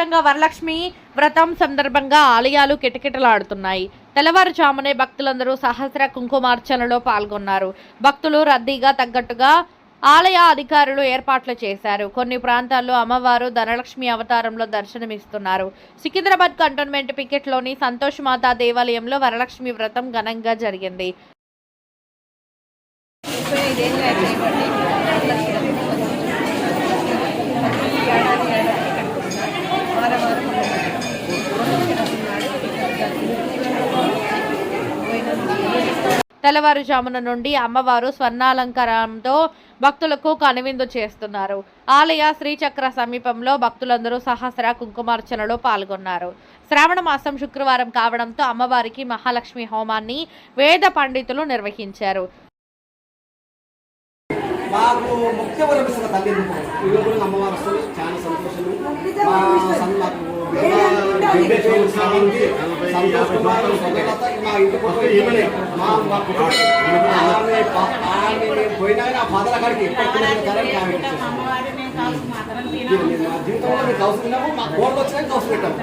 వ్యాప్తంగా వరలక్ష్మి వ్రతం సందర్భంగా ఆలయాలు కిటకిటలాడుతున్నాయి. తెల్లవారుజామునే భక్తులందరూ సహస్ర కుంకుమార్చనలో పాల్గొన్నారు. భక్తులు రద్దీగా తగ్గట్టుగా ఆలయ అధికారులు ఏర్పాట్లు చేశారు. కొన్ని ప్రాంతాల్లో అమ్మవారు ధనలక్ష్మి అవతారంలో దర్శనమిస్తున్నారు. సికింద్రాబాద్ కంటోన్మెంట్ పికెట్లోని సంతోష్ మాతా దేవాలయంలో వరలక్ష్మి వ్రతం ఘనంగా జరిగింది. తెల్లవారుజామున నుండి అమ్మవారు స్వర్ణాలంకారంతో భక్తులకు కనువిందు చేస్తున్నారు. ఆలయ శ్రీచక్ర సమీపంలో భక్తులందరూ సహస్ర కుంకుమార్చనలో పాల్గొన్నారు. శ్రావణ మాసం శుక్రవారం కావడంతో అమ్మవారికి మహాలక్ష్మి హోమాన్ని వేద పండితులు నిర్వహించారు. మాకు ముఖ్య తల్లి అమ్మవారు చాలా సంతోషం. మాకు మా ఇంటి ఈమెనే మా మా ఆమె పోయినా ఎప్పటికీ ఆమె మేము మా జీవితంలో మేము కౌసు ఉన్నాము. మా కోర్టు వచ్చినా కౌసు పెట్టాము.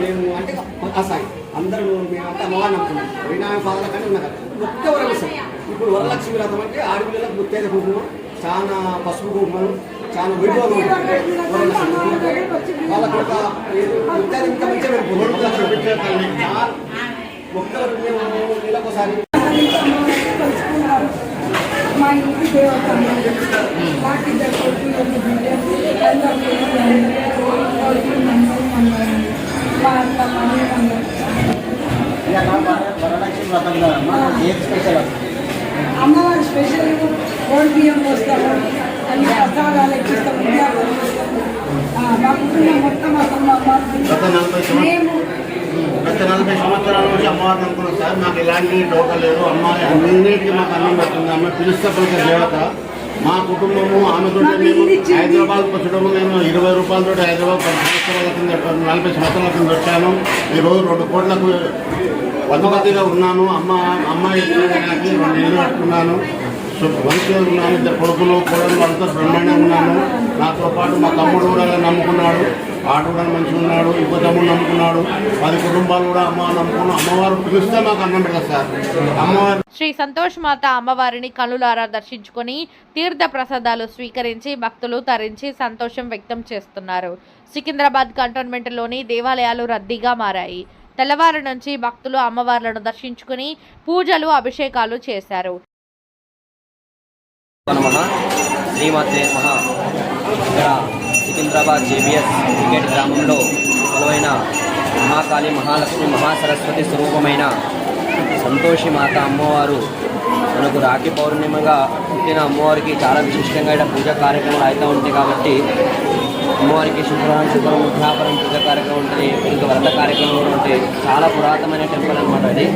మేము అంటే అసాయి అందరూ మేమంతా అమ్మవారిని నమ్ముతున్నాం పోయినా ఆమె కానీ ఉన్నారు. ముఖ్య వరమిస్తాం ఇప్పుడు వరలక్ష్మి వ్రతం అంటే ఆడపిల్లలకు ముత్తైద కుంకుమ చాలా పసుపు కుంకుమలు చాలా వైభవం ఉంటుంది వరలక్ష్మి. వాళ్ళకు ఒక ఏదో ముత్తైద ఇంకా మంచిగా మేము పొందుతున్నాం. చాలా ముఖ్య వరకు మేము నెలకోసారి మా ఇంటి దేవత మాకు ఇద్దరు కొడుకులు బిడ్డలు అందరూ కొడుకులు మందరం మందరం మా అత్త మమ్మీ మందరం వరలక్ష్మి వ్రతం కదమ్మా ఏది స్పెషల్ అసలు? అమ్మవారి స్పెషల్ ఓడి బియ్యం పోస్తాము అన్ని మా కుటుంబం మొత్తం అసలు గత నలభై సంవత్సరాలు మేము గత నలభై సంవత్సరాల నుంచి అమ్మవారిని అనుకున్నాం సార్. మాకు ఎలాంటి డోకా లేదు. అమ్మ అన్నింటికి మాకు అన్నం పెడుతుంది అమ్మ పిలిస్తే పలికే దేవత. మా కుటుంబము ఆమెతో మేము హైదరాబాద్ వచ్చడము నేను ఇరవై రూపాయలతో హైదరాబాద్ పది సంవత్సరాల కింద నలభై సంవత్సరాల కింద వచ్చాను ఈరోజు రెండు కోట్లకు వధుమతిగా ఉన్నాను. అమ్మ అమ్మ ఇచ్చిన నాకు రెండు ఇల్లు కట్టుకున్నాను. సో- మంచిగా ఉన్నాను ఇద్దరు కొడుకులు కోడలు అంతా బ్రహ్మాండంగా ఉన్నాను. నాతో పాటు మా తమ్ముడు కూడా నమ్ముకున్నాడు. ఆట కూడా మంచిగా ఉన్నాడు ఇంకో తమ్ముడు నమ్ముకున్నాడు. పది కుటుంబాలు కూడా అమ్మ నమ్ముకున్నాం. అమ్మవారు పిలిస్తే మాకు అన్నం పెడతారు సార్. అమ్మవారు శ్రీ సంతోష్ మాత అమ్మవారిని కనులారా దర్శించుకొని తీర్థ ప్రసాదాలు స్వీకరించి భక్తులు తరించి సంతోషం వ్యక్తం చేస్తున్నారు. సికింద్రాబాద్ కంటోన్మెంట్లోని దేవాలయాలు రద్దీగా మారాయి. తెల్లవారు నుంచి భక్తులు అమ్మవార్లను దర్శించుకుని పూజలు అభిషేకాలు చేశారు. నమ. శ్రీమాత్రే నమ. ఇక్కడ సికింద్రాబాద్ జేబిఎస్ క్రికెట్ గ్రామంలో కొలువైన మహాకాళి మహాలక్ష్మి మహాసరస్వతి స్వరూపమైన సంతోషి మాత అమ్మవారు మనకు రాఖీ పౌర్ణిమగా పుట్టిన అమ్మవారికి చాలా విశిష్టంగా ఇక్కడ పూజా కార్యక్రమాలు అవుతూ ఉంటాయి కాబట్టి అమ్మవారికి శుక్రవారం శుభ్రం ఉద్యాపనం పూజ కార్యక్రమం ఉంటుంది ఇంకా వ్రత కార్యక్రమం కూడా ఉంటాయి. చాలా పురాతనమైన టెంపుల్ అనమాట అది.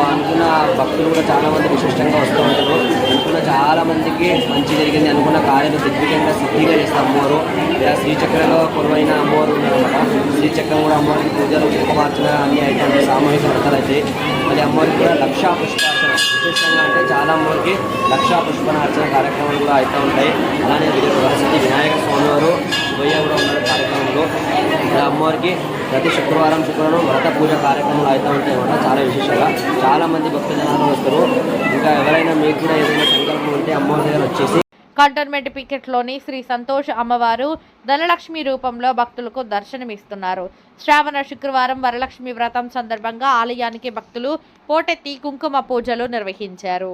అనుకున్న భక్తులు కూడా చాలామంది విశిష్టంగా వస్తూ ఉంటారు. అనుకున్న చాలా మందికి మంచి జరిగింది. అనుకున్న కార్యాలు దిగ్విజయంగా సిద్ధిగా చేస్తారు అమ్మవారు ఇలా శ్రీచక్రంలో కొలువైన అమ్మవారు ఉన్నారన్నమాట. శ్రీచక్రం కూడా అమ్మవారికి పూజలు ఉపమార్చన అన్ని అయితే సామూహిక వ్రతాలు అయితే. మళ్ళీ అమ్మవారికి కూడా లక్షా పుష్పార్చన. విశేషంగా అంటే చాలా అమ్మవారికి లక్షా పుష్పార్చన కార్యక్రమాలు కూడా అవుతూ ఉంటాయి. అలానే వరసతి వినాయక స్వామి వారు ఉన్నారు కార్యక్రమంలో. అమ్మవారికి ప్రతి శుక్రవారం శుక్రవారం వ్రత పూజ కార్యక్రమాలు అవుతూ ఉంటాయి అన్నమాట చాలా విశేషంగా చాలామంది భక్త జనాలు వస్తారు. ఇంకా ఎవరైనా మీకు కూడా ఏదైనా సంకల్పం ఉంటే అమ్మవారి దగ్గర వచ్చేసి కంటోన్మెంట్ పికెట్లోని శ్రీ సంతోష్ అమ్మవారు ధనలక్ష్మి రూపంలో భక్తులకు దర్శనమిస్తున్నారు. శ్రావణ శుక్రవారం వరలక్ష్మి వ్రతం సందర్భంగా ఆలయానికి భక్తులు పోటెత్తి కుంకుమ పూజలు నిర్వహించారు.